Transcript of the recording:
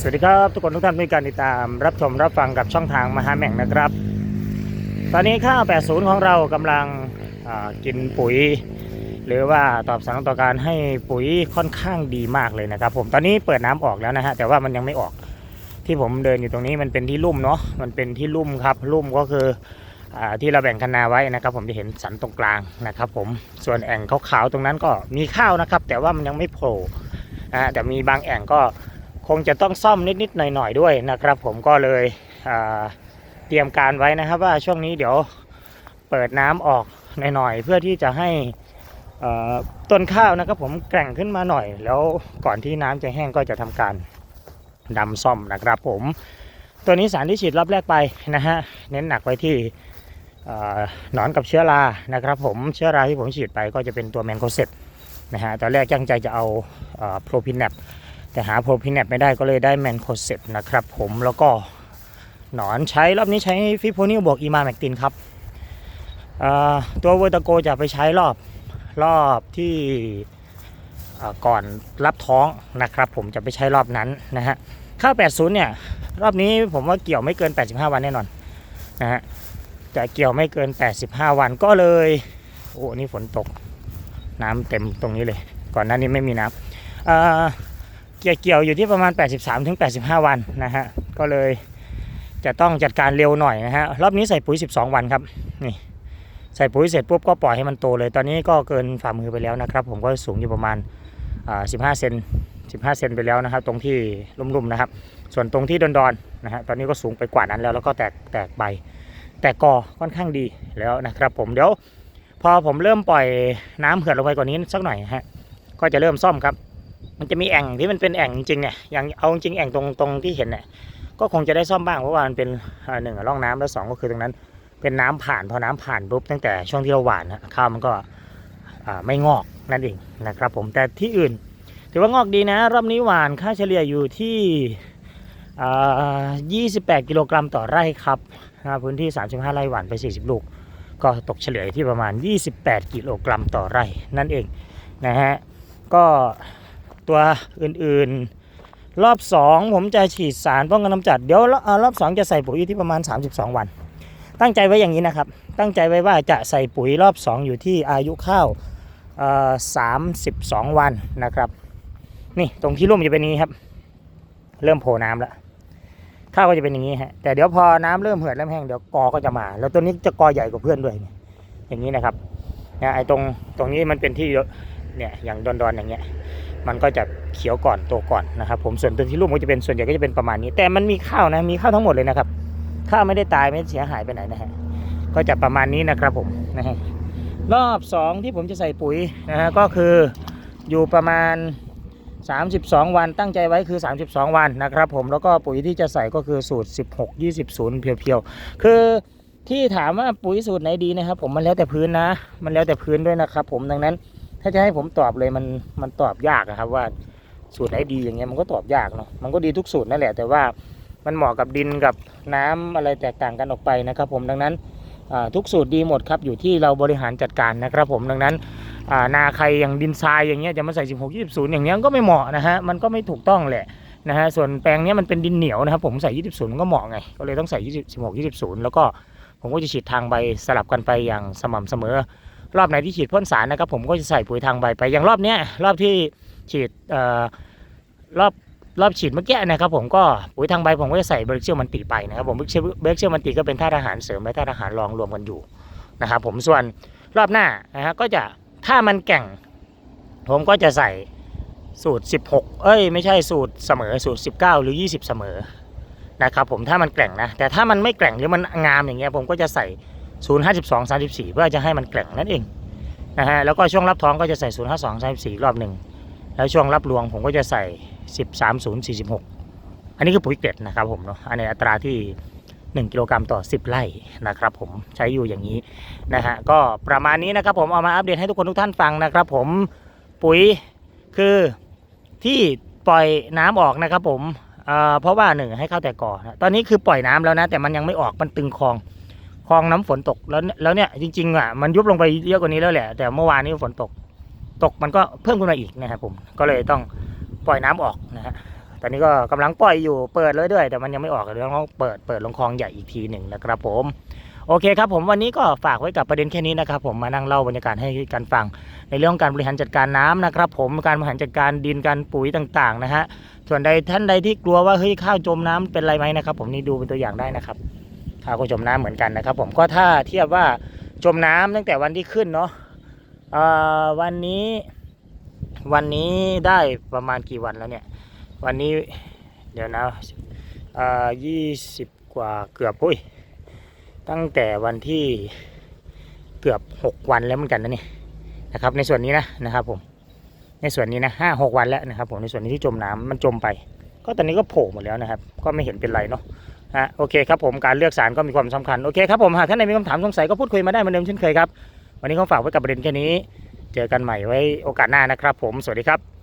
สวัสดีครับทุกคนทุกท่านที่การติดตามรับชมรับฟังกับช่องทางมหาแม่งนะครับ ตอนนี้ข้าว 80 ของเรากำลังกินปุ๋ย หรือว่าตอบสนองต่อการให้ปุ๋ยค่อนข้างดีมากเลยนะครับ ผมตอนนี้เปิดน้ำออกแล้วนะฮะแต่ว่ามันยังไม่ออกที่ผมเดินอยู่ตรงนี้มันเป็นที่ลุ่มเนาะมันเป็นที่ลุ่มครับลุ่มก็คืออที่เราแบ่งคนาไว้นะครับ ผมจะเห็นสันตรงกลางนะครับ ผมส่วนแอ่งขาวๆตรงนั้นก็มีข้าวนะครับ แต่ว่ามันยังไม่โผล่แต่มีบางแอ่งก็ คงจะต้องซ่อมนิด ๆ หน่อย ๆ ด้วยนะครับ ผมก็เลยเตรียมการไว้นะครับว่าช่วงนี้เดี๋ยวเปิดน้ำออกหน่อย ๆ เพื่อที่จะให้ต้นข้าวนะครับผมแกร่งขึ้นมาหน่อย แล้วก่อนที่น้ำจะแห้งก็จะทำการดำซ่อมนะครับผม ตัวนี้สารที่ฉีดรอบแรกไปนะฮะเน้นหนักไว้ที่เอ่อหนอนกับเชื้อรานะครับ ผมเชื้อราที่ผมฉีดไปก็จะเป็นตัวแมนโคเซตนะฮะตอนแรกตั้งใจจะเอาโปรพินแนป แต่หาโพรพินแนปไม่ได้ก็เลยได้แมนโคเซปนะครับผมแล้วก็หนอนใช้รอบนี้ใช้ฟิโพนิลบวกอีมาแมกตินครับตัวเวอร์ตโกจะไปใช้รอบรอบที่ก่อนรับท้องนะครับผมจะไปใช้รอบนั้นนะฮะข้าว 80 เนี่ย รอบนี้ผมว่าเกี่ยวไม่เกิน 85 วันแน่นอนนะฮะจะเกี่ยวไม่เกิน 85 วันก็เลย โอ้นี่ฝนตก น้ำเต็มตรงนี้เลย ก่อนหน้านี้ไม่มีน้ำ เกี่ยวเกี่ยวอยู่ที่ประมาณ 83ถึง85วันนะฮะก็เลยจะต้องจัดการเร็วหน่อยนะฮะรอบนี้ใส่ปุ๋ย 12 วันครับนี่ใส่ปุ๋ยเสร็จปุ๊บก็ปล่อยให้มันโตเลย ตอนนี้ก็เกินฝ่ามือไปแล้วนะครับ ผมก็สูงอยู่ประมาณ15เซน15 เซนไปแล้วนะครับ ตรงที่ลุ่มๆนะครับ ส่วนตรงที่ดอนๆนะฮะตอนนี้ก็สูงไปกว่านั้นแล้วแล้วก็แตกแตกใบแตกกอค่อนข้างดีแล้วนะครับ ผมเดี๋ยวพอผมเริ่มปล่อยน้ำเหือดลงไปกว่านี้สักหน่อยฮะก็จะเริ่มซ่อมครับ มันจะมีแอ่งที่มันเป็นแอ่งจริงเนี่ยอย่างเอาจริงแอ่งตรงตรงที่เห็นเนี่ยก็คงจะได้ซ่อมบ้างเพราะว่ามันเป็นหนึ่งอะร่องน้ำแล้วสองก็คือตรงนั้น เป็นน้ำผ่านพอน้ำผ่านปุ๊บตั้งแต่ช่วงที่เราหว่านนะข้าวมันก็ไม่งอกนั่นเองนะครับผมแต่ที่อื่น ถือว่างอกดีนะรอบนี้หวานค่าเฉลี่ยอยู่ที่อ่า28 กิโลกรัมต่อไร่ครับพื้นที่ 35 ไร่หวานไป 40 ลูก ก็ตกเฉลี่ยที่ประมาณ 28 กิโลกรัมต่อไร่นั่นเองนะฮะก็ ตัวอื่นๆ รอบ 2 ผมจะฉีดสารป้องกันน้ำจัด เดี๋ยวเอ่อรอบ 2 จะใส่ปุ๋ยที่ประมาณ 32 วัน ตั้งใจไว้อย่างนี้นะครับ ตั้งใจไว้ว่าจะใส่ปุ๋ยรอบ 2 อยู่ที่อายุข้าวเอ่อ32วันนะครับ นี่ตรงที่ร่มจะเป็นนี้ครับ เริ่มโผล่น้ำแล้วข้าวก็จะเป็นอย่างนี้ฮะแต่เดี๋ยวพอน้ำเริ่มเหือดเริ่มแห้งเดี๋ยวกอก็จะมา แล้วตัวนี้จะกอใหญ่กว่าเพื่อนด้วยเนี่ยอย่างนี้นะครับเนี่ยไอ้ตรงตรงนี้มันเป็นที่เนี่ยอย่างดอนๆอย่างเงี้ย มันก็จะเขียวก่อนโตก่อนนะครับผมส่วนตัวที่ลูกมันจะเป็นส่วนใหญ่ก็จะเป็นประมาณนี้ แต่มันมีข้าวนะมีข้าวทั้งหมดเลยนะครับข้าวไม่ได้ตายไม่ได้เสียหายไปไหนนะฮะก็จะประมาณนี้นะครับผมนะฮะรอบสองที่ผมจะใส่ปุ๋ยนะฮะก็คืออยู่ประมาณ 32 วันตั้งใจไว้คือ 32 วันนะครับผมแล้วก็ปุ๋ยที่จะใส่ก็คือสูตร 16 20 0 เพียวๆคือที่ถามว่าปุ๋ยสูตรไหนดีนะครับ ผมมันแล้วแต่พื้นนะ มันแล้วแต่พื้นด้วยนะครับผมดังนั้น ถ้าจะให้ผมตอบเลยมันมันตอบยากอะครับ ว่าสูตรไหนดีอย่างเงี้ยมันก็ตอบยากเนาะมันก็ดีทุกสูตรนั่นแหละ แต่ว่ามันเหมาะกับดินกับน้ำอะไรแตกต่างกันออกไปนะครับ ผมดังนั้นทุกสูตรดีหมดครับอยู่ที่เราบริหารจัดการนะครับ ผมดังนั้นนาใครอย่างดินทรายอย่างเงี้ยจะมาใส่ 16 20 อย่างเงี้ยก็ไม่เหมาะนะฮะมันก็ไม่ถูกต้องแหละนะฮะส่วนแปลงเนี้ยมันเป็นดินเหนียวนะครับผมใส่ 20 มันก็เหมาะไงก็เลยต้องใส่ 20 16 20 แล้วก็ผมก็จะฉีดทางใบสลับกันไปอย่างสม่ำเสมอ รอบไหนที่ฉีดพ่นสารนะครับผมก็จะใส่ปุ๋ยทางใบไปอย่างรอบเนี้ยรอบที่ฉีดเอ่อรอบรอบฉีดเมื่อกี้นะครับผมก็ปุ๋ยทางใบผมก็จะใส่เบรกเชียลมันติไปนะครับผมเบรกเชียลเบรกเชียลมันติก็เป็นธาตุอาหารเสริมและธาตุอาหารรองรวมกันอยู่นะครับผมส่วนรอบหน้านะฮะก็จะถ้ามันแก่ง ผมก็จะใส่สูตร 16 เอ้ย ไม่ใช่สูตรเสมอสูตร 19 หรือ 20 เสมอนะครับผมถ้ามันแกร่งนะ แต่ถ้ามันไม่แกร่งหรือมันงามอย่างเงี้ยผมก็จะใส่ 052 34 เพื่อจะให้มันแกร่งนั่นเองนะฮะแล้วก็ช่วงรับท้องก็จะใส่ 052 34 รอบหนึ่ง แล้วช่วงรับรวงผมก็จะใส่ 130 46 อันนี้คือปุ๋ยเกล็ดนะครับผมเนาะอันในอัตราที่ 1 กิโลกรัมต่อ 10 ไร่นะครับผมใช้อยู่อย่างนี้นะฮะก็ประมาณนี้นะครับผมเอามาอัปเดตให้ทุกคนทุกท่านฟังนะครับผมปุ๋ยคือที่ปล่อยน้ำออกนะครับผมเอ่อเพราะว่าหนึ่งให้เข้าแต่ก่อนตอนนี้คือปล่อยน้ำแล้วนะแต่มันยังไม่ออกมันตึงคลอง คลองน้ำฝนตกแล้วแล้วเนี่ยจริงๆอะมันยุบลงไปเยอะกว่านี้แล้วแหละ แต่เมื่อวานนี้ฝนตก ตกมันก็เพิ่มขึ้นมาอีกนะครับผมก็เลยต้องปล่อยน้ำออกนะฮะตอนนี้ก็กำลังปล่อยอยู่เปิดเลยด้วย แต่มันยังไม่ออกเดี๋ยวต้องเปิดเปิดลงคลองใหญ่อีกทีหนึ่งนะครับผมโอเคครับผมวันนี้ก็ฝากไว้กับประเด็นแค่นี้นะครับผมมานั่งเล่าบรรยากาศให้กันฟัง ในเรื่องของการบริหารจัดการน้ำนะครับผมการบริหารจัดการดินการปุ๋ยต่างๆนะฮะส่วนใดท่านใดที่กลัวว่าเฮ้ยข้าวจมน้ำเป็นไรไหมนะครับผมนี่ดูเป็นตัวอย่างได้นะครับ ข้าวก็จมน้ำเหมือนกันนะครับ ผมก็ถ้าเทียบว่าจมน้ำตั้งแต่วันที่ขึ้นเนาะวันนี้วันนี้ได้ประมาณกี่วันแล้วเนี่ย วันนี้เดี๋ยวนะยี่สิบกว่าเกือบอุ้ยตั้งแต่วันที่เกือบหกวันแล้วเหมือนกันนะนี่นะครับ ในส่วนนี้นะนะครับผมในส่วนนี้นะห้าหกวันแล้วนะครับผมในส่วนนี้ที่จมน้ำมันจมไป ก็ตอนนี้ก็โผล่หมดแล้วนะครับ ก็ไม่เห็นเป็นไรเนาะ ฮะโอเคครับผมการเลือกสารก็มีความสำคัญ โอเคครับผมหากท่านใดมีคำถามสงสัยก็พูดคุยมาได้เหมือนเดิมเช่นเคยครับ วันนี้ก็ฝากไว้กับประเด็นแค่นี้ เจอกันใหม่ไว้โอกาสหน้านะครับผมสวัสดีครับ